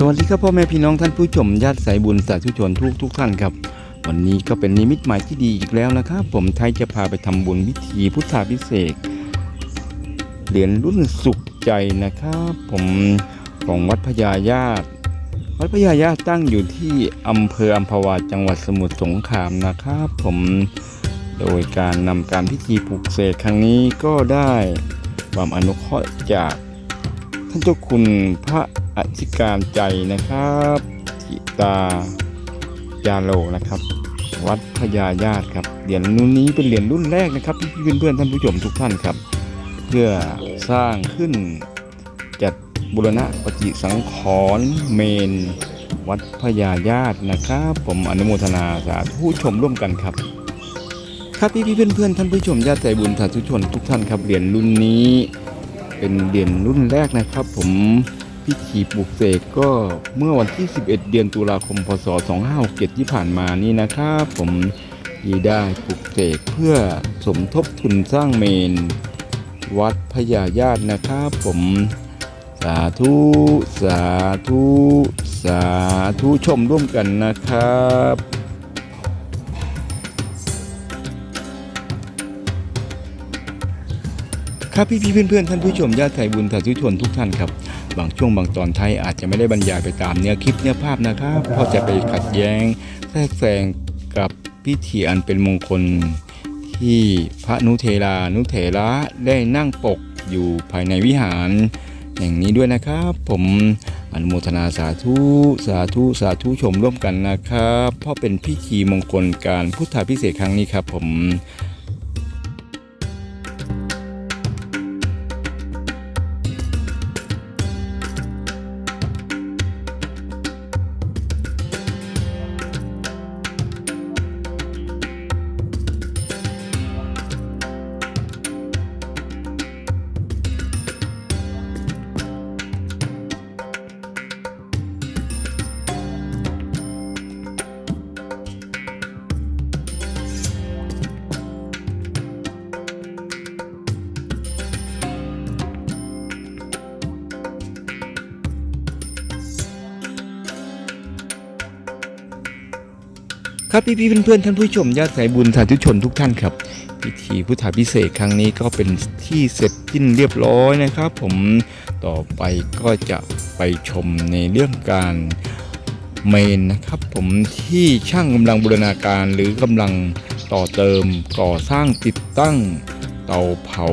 สวัสดีครับพ่อแม่พี่น้องท่านผู้ชมญาติสายบุญสาธุชนทุกทุกท่านครับ วันนี้ก็เป็นนิมิตหมายที่ดีอีกแล้วนะครับ ผมไทยจะพาไปทำบุญวิธีพุทธาพิเศษเหรียญรุ่นสุขใจนะครับ ผมของวัดพญาญาติ วัดพญาญาติตั้งอยู่ที่อำเภออัมพวาจังหวัดสมุทรสงครามนะครับ ผมโดยการนำการพิธีปลุกเสกครั้งนี้ก็ได้ความอนุเคราะห์จากท่านเจ้าคุณพระ อธิการใจนะครับจิตายาโลนะครับ วัดพญาญาติครับเหรียญรุ่นนี้เป็นเหรียญรุ่นแรกนะครับที่เพื่อนๆท่านผู้ชมทุกท่านครับ เพื่อสร้างขึ้นจัดบุรณะปฏิสังขรณ์เมน วัดพญาญาตินะครับ ผมอนุโมทนาสาธุชมร่วมกันครับครับพี่ๆเพื่อนๆท่านผู้ชมญาติใจบุญสาธุชนทุกท่านครับเหรียญรุ่นนี้ เป็นเหรียญรุ่นแรกนะครับ ผม พิธีปลูกเสกก็เมื่อวันที่ 11 เดือนตุลาคมพศ 2567 ที่ผ่านมานี่นะครับผมที่ได้ปลูกเสกเพื่อสมทบทุนสร้างเมน วัดพญาญาตินะครับผมสาธุสาธุสาธุชมร่วมกันนะครับ ครับพี่พี่ๆเพื่อนๆท่านผู้ชมญาติไทยบุญสาธุชนทุกท่านครับบางช่วงบางตอนไทยอาจจะไม่ได้บรรยายไปตามเนื้อคลิปเนื้อภาพนะครับเพราะจะไปขัดแย้งแทรกแซงกับพิธีอันเป็นมงคล ที่พระนุเทรานุเถระได้นั่งปกอยู่ภายในวิหารแห่งนี้ด้วยนะครับ ผมอนุโมทนาสาธุสาธุสาธุชมร่วมกันนะครับ เพราะเป็นพิธีมงคลการพุทธาพิเศษครั้งนี้ครับผม ครับพี่พี่ๆเพื่อนๆท่านผู้ชมญาติสายบุญสาธุชนทุกท่านครับ พิธีพุทธาพิเศษครั้งนี้ก็เป็นที่เสร็จสิ้นเรียบร้อยนะครับ ผมต่อไปก็จะไปชมในเรื่องการเมนนะครับ ผมที่ช่างกำลังบูรณาการหรือกำลังต่อเติมก่อสร้างติดตั้งเตาเผา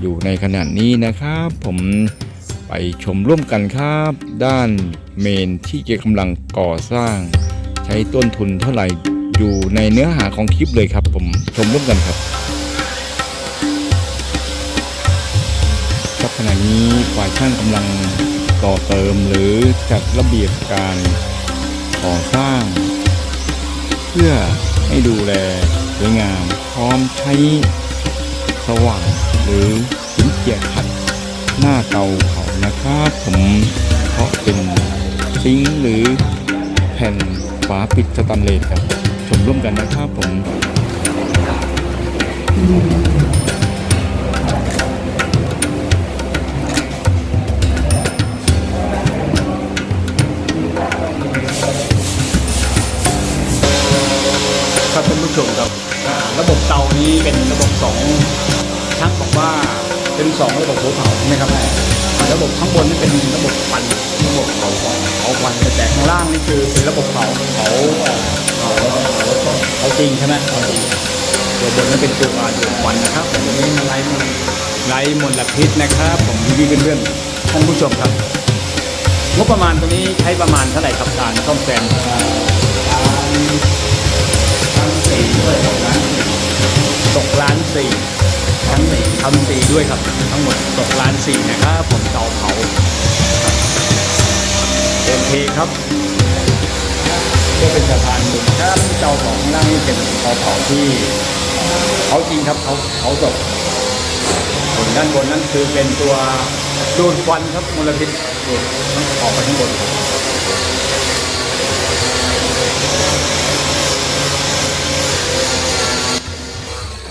อยู่ในขณะนี้นะครับ ผมไปชมร่วมกันครับ ด้านเมนที่จะกำลังก่อสร้าง ใช้ต้นทุนเท่าไหร่อยู่ในเนื้อหาของคลิปเลยครับ ผมชมร่วมกันครับครับขณะนี้ฝ่ายช่างกำลังต่อเติมหรือจัดระเบียบการก่อสร้าง เพื่อให้ดูแลสวยงาม พร้อมใช้สว่างหรือหินเจียร์ขัดหน้าเตาเผานะครับ ผมเพราะเป็นซิงหรือแผ่น ฝาปิดสแตนเลสครับ ชมร่วมกันนะครับผมครับท่านผู้ชมครับ ระบบเตานี้เป็นระบบสองช่างบอกว่าเป็นสองระบบหัวเผาใช่ไหมครับอ่ ระบบข้างบนนี่เป็นระบบควันระบบเผาควันเผาควันแต่ข้างล่างนี่คือเป็นระบบเผาเผาเอ่อเผาเผาจริงใช่ไหมเผาจริงตัวบนนั้นเป็นตัวอ่าตัวควันนะครับผมนี้ไร้มลไร้มลพิษนะครับ ผมพี่เพื่อนๆท่านผู้ชมครับงบประมาณตัวนี้ใช้ประมาณเท่าไหร่ครับการซ่อมแซมทั้งสี่ด้วยตกล้านตกล้านสี่ทั้งสี่ ทำสีด้วยครับ ทั้งหมดตกล้านสี่นะครับผมเตาเผาครับโอเคครับก็เป็นสะพานบุญครับเตาเผาข้างล่างนี่เป็นเตาเผาที่เผาจริงครับเขาเผาสดส่วนด้านบนนั่นคือเป็นตัวดูดควันครับมลพิษดูดออกไปข้างบน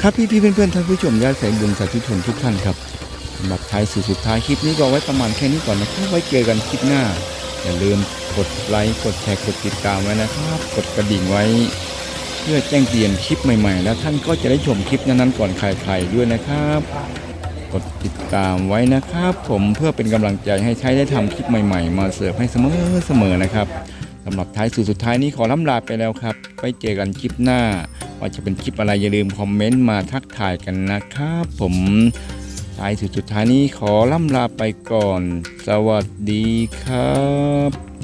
ครับพี่พี่ๆเพื่อนๆท่านผู้ชมญาติสายบุญสาธุชนทุกท่านครับสำหรับท้ายสู่สุดท้ายคลิปนี้ก็ไว้ประมาณแค่นี้ก่อนนะครับไว้เจอกันคลิปหน้า อย่าลืมกดไลค์กดแชร์กดติดตามไว้นะครับ กดกระดิ่งไว้ เพื่อแจ้งเตือนคลิปใหม่ ๆ แล้วท่านก็จะได้ชมคลิปนั้นๆก่อนใครๆด้วยนะครับ กดติดตามไว้นะครับ ผมเพื่อเป็นกำลังใจให้ใช้ได้ทำคลิปใหม่ ๆ มาเสิร์ฟให้เสมอๆนะครับ สำหรับท้ายสุดสุดท้ายนี้ขอล่ำลาไปแล้วครับ ไปเจอกันคลิปหน้า ว่าจะเป็นคลิปอะไรอย่าลืมคอมเมนต์มาทักทายกันนะครับผมท้ายสุดสุดท้ายนี้ขอล่ำลาไปก่อน สวัสดีครับ